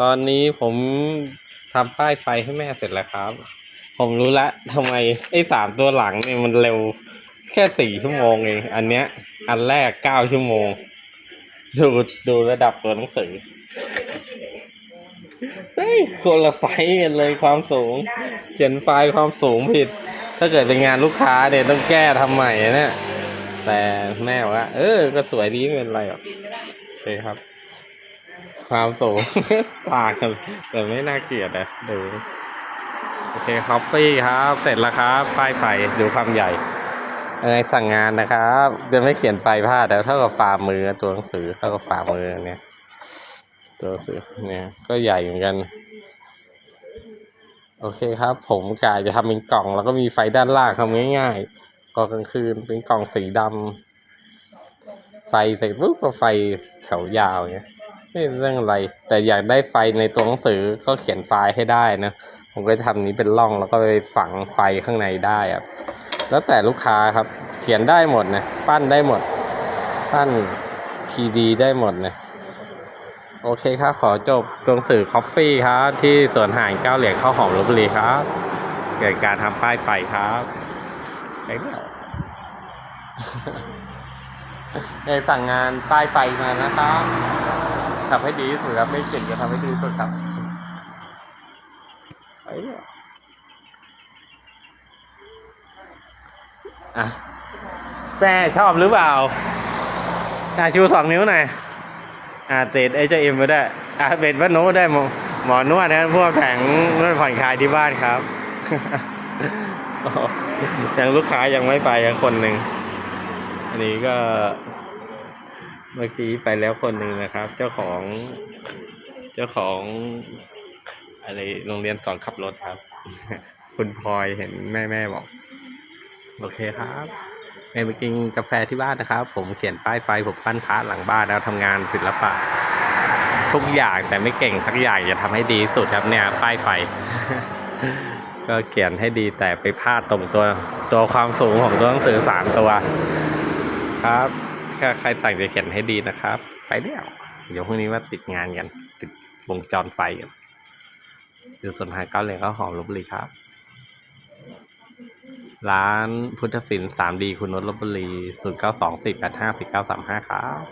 ตอนนี้ผมทำป้ายไฟให้แม่เสร็จแล้วครับ ผมรู้ละทำไมไอ้สามตัวหลังเนี่ยมันเร็วแค่สี่ชั่วโมงเอง อันเนี้ย อันแรกเก้าชั่วโมง ดูดูระดับตัวหนังสือเฮ้ยคนละไซส์กันเลยความสูง เขียนไฟล์ความสูงผิด ถ้าเกิดเป็นงานลูกค้าเนี่ยต้องแก้ทำใหม่นะเนี่ยแต่แม่บอกว่าเออ ก็สวยดีไม่เป็นไรหรอกโอเคครับ ความสูง ต่างกันแต่ไม่น่าเกลียดนะดูโอเคคอฟฟี่ครับ เสร็จแล้วครับ ป้ายไฟดูความใหญ่อะไรสั่งงานนะครับ จะไม่เขียนไปลายพลาดแล้วเท่ากับฝ่ามือตัวหนังสือเท่ากับฝ่ามือเนี่ย ตัวหนังสือเนี่ย ก็ใหญ่เหมือนกัน โอเคครับ ผมกะจะทำเป็นกล่อง แล้วก็มีไฟด้านล่างทำง่ายๆพอกลางคืนเป็นกล่องสีดำไฟเสร็จปุ๊บก็ไฟแถวยาวเงี้ย ไม่เป็นเรื่องอะไร แต่อยากได้ไฟในตัวหนังสือก็เขียนไฟล์ให้ได้นะ ผมก็จะทำนี้เป็นร่องแล้วก็ไปฝังไฟข้างในได้ครับ แล้วแต่ลูกค้าครับ เขียนได้หมดนะ ปั้นได้หมด ปั้นทีดีได้หมดนะโอเคครับ ขอจบตัวหนังสือคอฟฟี่ครับ ที่สวนหางเก้าเหลียงข้าวหอมลบบุรีครับเกิดการทำป้ายไฟครับไปแล้วได้สั่งงานป้ายไฟมานะครับ ทำให้ดีที่สุดครับ ไม่เก่งจะทำให้ดีที่สุดครับไปแล้วอะแม่ชอบหรือเปล่าอะชูสองนิ้วหน่อยอ่าเตดไอ้เจ้าเอ็มมาได้อ่าเบ็ดว่าโน้ตได้หมอหมอนวดนะพวกแผงนวดผ่อนคลายที่บ้านครับยังลูกค้ายังไม่ไปอะคนหนึ่งอันนี้ก็ เมื่อกี้ไปแล้วคนหนึ่งนะครับ เจ้าของ เจ้าของ อะไรโรงเรียนสอนขับรถครับ คุณพลอยเห็นแม่แม่บอก โอเคครับไปไปกินกาแฟที่บ้านนะครับ ผมเขียนป้ายไฟผมปั้นพระหลังบ้านแล้วทำงานศิลปะ ทุกอย่างแต่ไม่เก่งทักอย่างจะทำให้ดีที่สุดครับเนี่ย ป้ายไฟ ก็เขียนให้ดีแต่ไปพลาดตรงตัว ตัวความสูงของตัวหนังสือสามตัว ครับ ถ้าใครต่างจะเขียนให้ดีนะครับ ไปเดี๋ยวเดี๋ยวพรุ่งนี้ว่าติดงานกัน ติดวงจรไฟกันอยู่ส่วนหาเก้าเหลยก็หอมลบบุรีครับ ร้านพุทธศิลป์ 3D คุณนนท์ลบบุรี0924854935ครับ